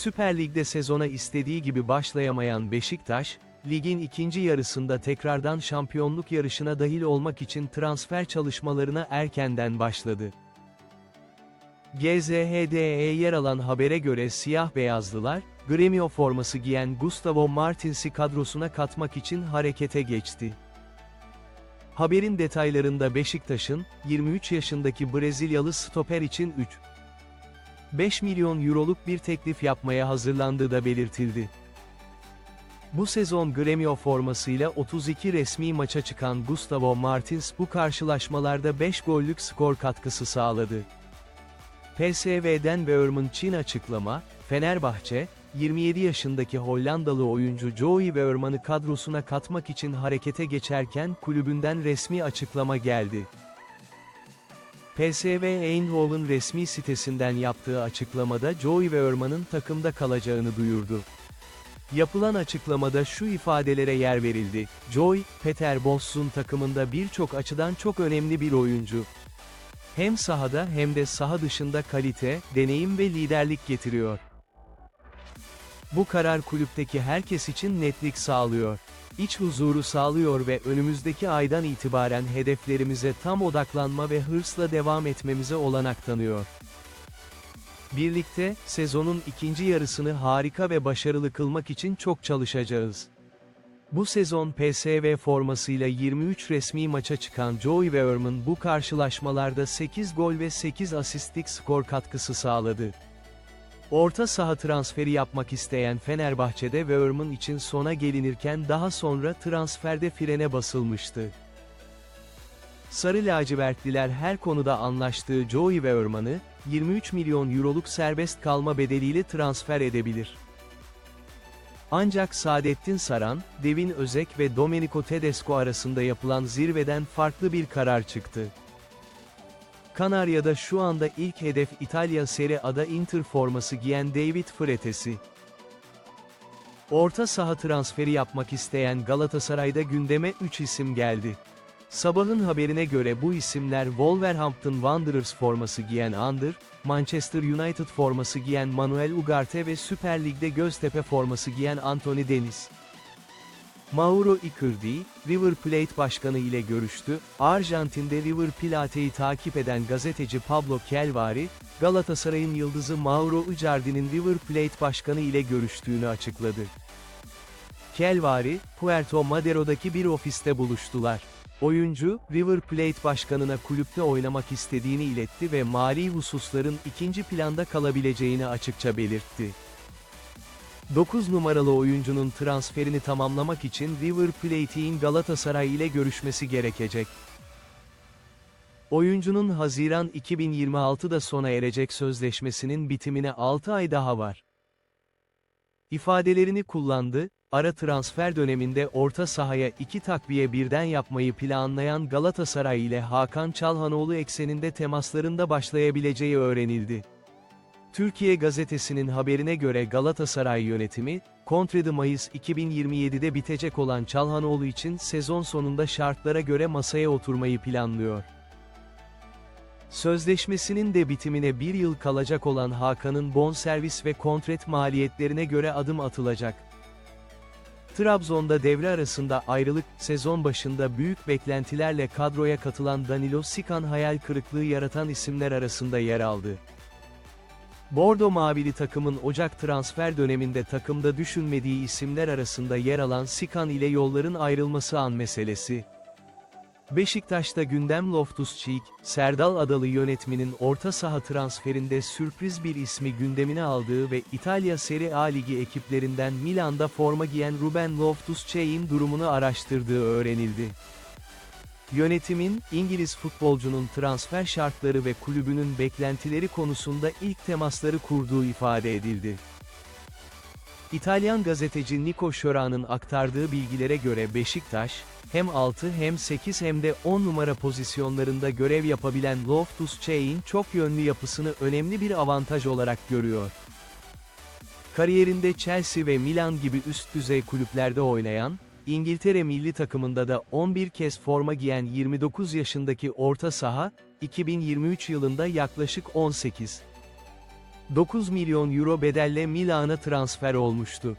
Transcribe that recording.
Süper Lig'de sezona istediği gibi başlayamayan Beşiktaş, ligin ikinci yarısında tekrardan şampiyonluk yarışına dahil olmak için transfer çalışmalarına erkenden başladı. GZHD'ye yer alan habere göre siyah beyazlılar, Gremio forması giyen Gustavo Martins'i kadrosuna katmak için harekete geçti. Haberin detaylarında Beşiktaş'ın, 23 yaşındaki Brezilyalı stoper için 3. 5 milyon euroluk bir teklif yapmaya hazırlandığı da belirtildi. Bu sezon Gremio formasıyla 32 resmi maça çıkan Gustavo Martins bu karşılaşmalarda 5 gollük skor katkısı sağladı. PSV'den Weerman Çin açıklama, Fenerbahçe, 27 yaşındaki Hollandalı oyuncu Joey Weerman'ı kadrosuna katmak için harekete geçerken kulübünden resmi açıklama geldi. PSV Eindhoven resmi sitesinden yaptığı açıklamada Joey Weerman'ın takımda kalacağını duyurdu. Yapılan açıklamada şu ifadelere yer verildi. Joy, Peter Bosz'un takımında birçok açıdan çok önemli bir oyuncu. Hem sahada hem de saha dışında kalite, deneyim ve liderlik getiriyor. Bu karar kulüpteki herkes için netlik sağlıyor. İç huzuru sağlıyor ve önümüzdeki aydan itibaren hedeflerimize tam odaklanma ve hırsla devam etmemize olanak tanıyor. Birlikte, sezonun ikinci yarısını harika ve başarılı kılmak için çok çalışacağız. Bu sezon PSV formasıyla 23 resmi maça çıkan Joey Weerman bu karşılaşmalarda 8 gol ve 8 asistlik skor katkısı sağladı. Orta saha transferi yapmak isteyen Fenerbahçe'de Weerman için sona gelinirken daha sonra transferde frene basılmıştı. Sarı lacivertliler her konuda anlaştığı Joey Weerman'ı, 23 milyon euroluk serbest kalma bedeliyle transfer edebilir. Ancak Saadettin Saran, Devin Özek ve Domenico Tedesco arasında yapılan zirveden farklı bir karar çıktı. Kanarya'da şu anda ilk hedef İtalya Serie A'da Inter forması giyen David Fretesi. Orta saha transferi yapmak isteyen Galatasaray'da gündeme 3 isim geldi. Sabahın haberine göre bu isimler Wolverhampton Wanderers forması giyen Under, Manchester United forması giyen Manuel Ugarte ve Süper Lig'de Göztepe forması giyen Anthony Deniz. Mauro Icardi, River Plate başkanı ile görüştü, Arjantin'de River Plate'yi takip eden gazeteci Pablo Kelvari, Galatasaray'ın yıldızı Mauro Icardi'nin River Plate başkanı ile görüştüğünü açıkladı. Kelvari, Puerto Madero'daki bir ofiste buluştular. Oyuncu, River Plate başkanına kulüpte oynamak istediğini iletti ve mali hususların ikinci planda kalabileceğini açıkça belirtti. 9 numaralı oyuncunun transferini tamamlamak için River Plate'in Galatasaray ile görüşmesi gerekecek. Oyuncunun Haziran 2026'da sona erecek sözleşmesinin bitimine 6 ay daha var. İfadelerini kullandı, ara transfer döneminde orta sahaya iki takviye birden yapmayı planlayan Galatasaray ile Hakan Çalhanoğlu ekseninde temaslarında başlayabileceği öğrenildi. Türkiye gazetesinin haberine göre Galatasaray yönetimi, kontrede Mayıs 2027'de bitecek olan Çalhanoğlu için sezon sonunda şartlara göre masaya oturmayı planlıyor. Sözleşmesinin de bitimine bir yıl kalacak olan Hakan'ın bonservis ve kontrat maliyetlerine göre adım atılacak. Trabzon'da devre arasında ayrılık, sezon başında büyük beklentilerle kadroya katılan Danilo Sikan hayal kırıklığı yaratan isimler arasında yer aldı. Bordo Mavili takımın Ocak transfer döneminde takımda düşünmediği isimler arasında yer alan Sikan ile yolların ayrılması an meselesi. Beşiktaş'ta gündem Loftus-Cheek, Serdal Adalı yönetmenin orta saha transferinde sürpriz bir ismi gündemine aldığı ve İtalya Serie A Ligi ekiplerinden Milan'da forma giyen Ruben Loftus-Cheek'in durumunu araştırdığı öğrenildi. Yönetimin, İngiliz futbolcunun transfer şartları ve kulübünün beklentileri konusunda ilk temasları kurduğu ifade edildi. İtalyan gazeteci Nico Şoran'ın aktardığı bilgilere göre Beşiktaş, hem 6 hem 8 hem de 10 numara pozisyonlarında görev yapabilen Loftus-Cheek'in çok yönlü yapısını önemli bir avantaj olarak görüyor. Kariyerinde Chelsea ve Milan gibi üst düzey kulüplerde oynayan, İngiltere milli takımında da 11 kez forma giyen 29 yaşındaki orta saha, 2023 yılında yaklaşık 18 9 milyon euro bedelle Milan'a transfer olmuştu.